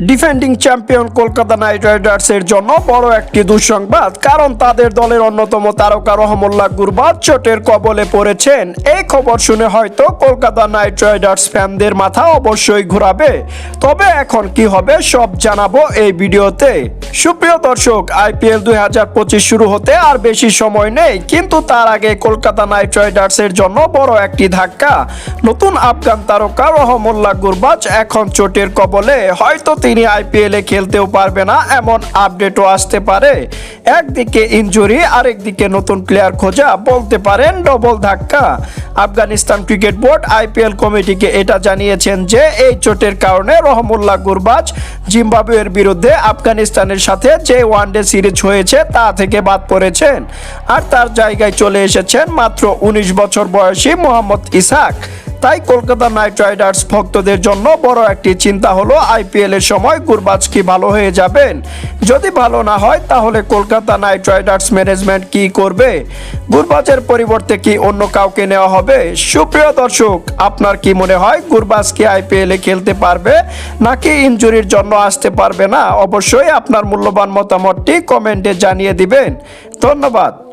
Defending champion Kolkata night রাইডার্সের জন্য বড় একটি দুঃসংবাদ, কারণ তাদের দলের অন্যতম তারকা রহমুল্লাহ গুরবাজ চোটের কবলে পড়েছেন। এই খবর শুনে হয়তো কলকাতা নাইট রাইডার্স ফ্যানদের মাথা অবশ্যই ঘোরাবে। তবে এখন কি হবে সব জানাব এই ভিডিওতে। সুপ্রিয় দর্শক, আইপিএল দুই হাজার পঁচিশ শুরু হতে আর বেশি সময় নেই, কিন্তু তার আগে কলকাতা নাইট রাইডার্সের জন্য বড় একটি ধাক্কা। নতুন আফগান তারকা রহমুল্লাহ গুরবাজ এখন চোটের কবলে, হয়তো তিনি আইপিএলে খেলতেও পারবে না, এমন আপডেটও আসতে পারে। একদিকে ইনজুরি আরেকদিকে নতুন প্লেয়ার খোঁজা, বলতে পারেন ডবল ধাক্কা। আফগানিস্তান ক্রিকেট বোর্ড আইপিএল কমিটিকে এটা জানিয়েছেন যে, এই চোটের কারণে রহমুল্লাহ গুরবাজ জিম্বাবুয়ের বিরুদ্ধে আফগানিস্তানের সাথে যে ওয়ানডে সিরিজ হয়েছে, তা থেকে বাদ পড়েছেন। আর তার জায়গায় চলে এসেছেন মাত্র উনিশ বছর বয়সী মোহাম্মদ ইসাক তাই কলকাতা নাইট রাইডার্স ভক্তদের জন্য বড় একটি চিন্তা হলো, আইপিএল এর সময় গুরবাজ কি ভালো হয়ে যাবেন? যদি ভালো না হয়, তাহলে কলকাতা নাইট রাইডার্স ম্যানেজমেন্ট কি করবে? গুরবাজের পরিবর্তে কি অন্য কাউকে নেওয়া হবে? সুপ্রিয় দর্শক, আপনার কি মনে হয়, গুরবাজ কি আইপিএল এ খেলতে পারবে, নাকি ইনজুরির জন্য আসতে পারবে না? অবশ্যই আপনার মূল্যবান মতামতটি কমেন্টে জানিয়ে দিবেন। ধন্যবাদ।